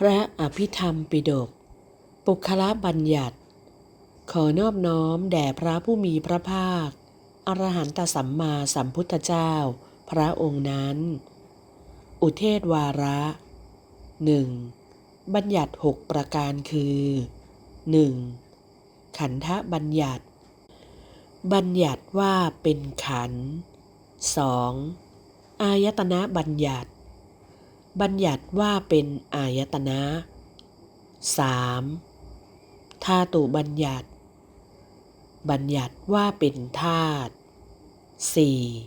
พระอภิธรรมปิฎกปุคละบัญญัติ ขอนอบน้อมแด่พระผู้มีพระภาค อรหันตสัมมาสัมพุทธเจ้า พระองค์นั้น อุเทศวาระหนึ่งบัญญัติหกประการคือ 1. ขันธบัญญัติ บัญญัติว่าเป็นขันธ์ 2. อายตนะบัญญัติ บัญญัติว่าเป็นอายตนะ 3. ธาตุบัญญัติ บัญญัติว่าเป็นธาตุ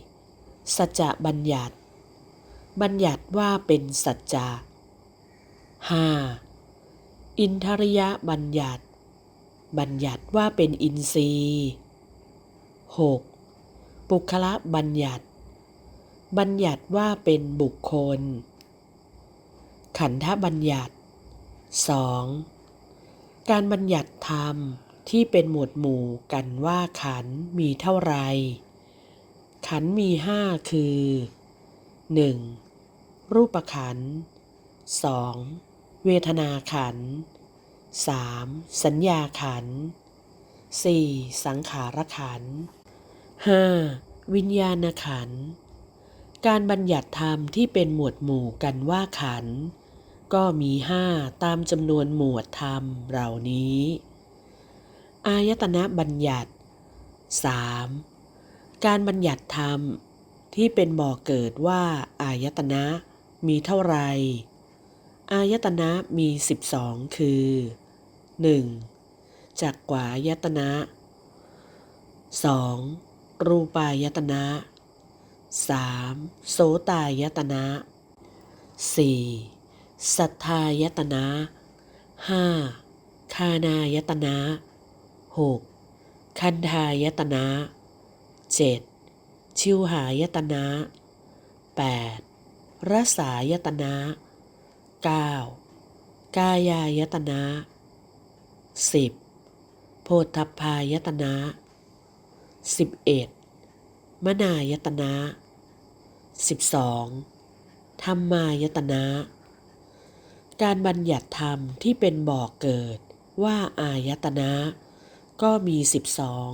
4. สัจจะบัญญัติ บัญญัติว่าเป็นสัจจะ 5. อินทริยบัญญัติ บัญญัติว่าเป็นอินทรีย์ 6. ปุคละบัญญัติ บัญญัติว่าเป็นบุคคล ขันธบัญญัติ 2. การบัญญัติธรรมที่เป็นหมวดหมู่กันว่าขันธ์มีเท่าไร ขันธ์มีห้าคือ 1. รูปขันธ์ 2. เวทนาขันธ์ 3. สัญญาขันธ์ 4. สังขารขันธ์ 5. วิญญาณขันธ์การบัญญัติธรรมที่เป็นหมวดหมู่กันว่าขันธ์ ก็มีห้าตามจำนวนหมวดธรรมเหล่านี้ อายตนะบัญญัติ 3. การบัญญัติธรรมที่เป็นบ่อเกิดว่าอายตนะมีเท่าไร อายตนะมีสิบสองคือ 1. จักกวายตนะ 2. รูปายตนะ 3. โสตายตนะ 4. สัทธายตนะ 5. คานายตนะ 6. คันธายตนะ 7. ชิวหายตนะ 8. รสายตนะ 9. กายายตนะ 10. โพธพายตนะ 11. มนายตนะ 12. ธรรมายตนะ การบัญญัติธรรมที่เป็นบ่อกเกิดว่าอายตนะ ก็มี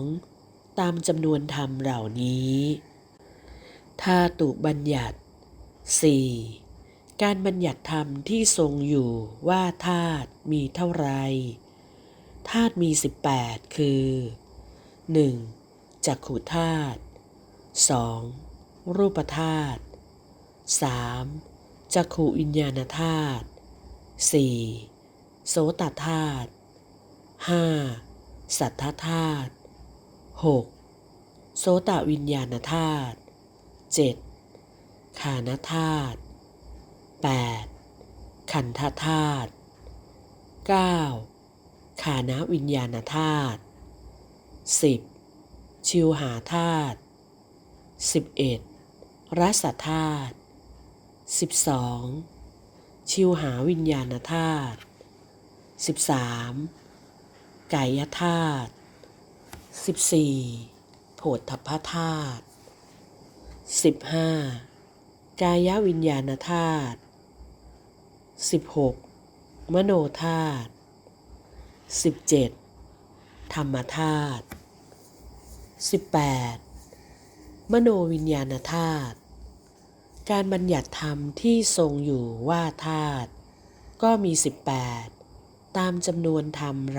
12ตามจำนวนธรรมเหล่านี้ธาตุบัญญัติ 4. การบัญญัติธรรมที่ทรงอยู่ว่าธาตุมีเท่าไรธาตุมี 18 คือ 1. จักขุธาตุ 2. รูปธาตุ 3. จักขุวิญญาณธาตุ 4. โสตธาตุ 5. สัทธธาตุ 6. โสตวิญญาณธาตุ 7. ขานธาตุ 8. ขันธธาตุ 9. ขานวิญญาณธาตุ 10. ชิวหาธาตุ 11. รัสธาตุ 12. ชิวหาวิญญาณธาตุ 13. กายธาตุ 14. โผฏฐัพพธาตุ 15. กายวิญญาณธาตุ 16. มโนธาตุ 17. ธรรมธาตุ 18. มโนวิญญาณธาตุ การบัญญัติธรรมที่ทรงอยู่ว่าธาตุก็มี 18 ตามจำนวนธรรมเหล่า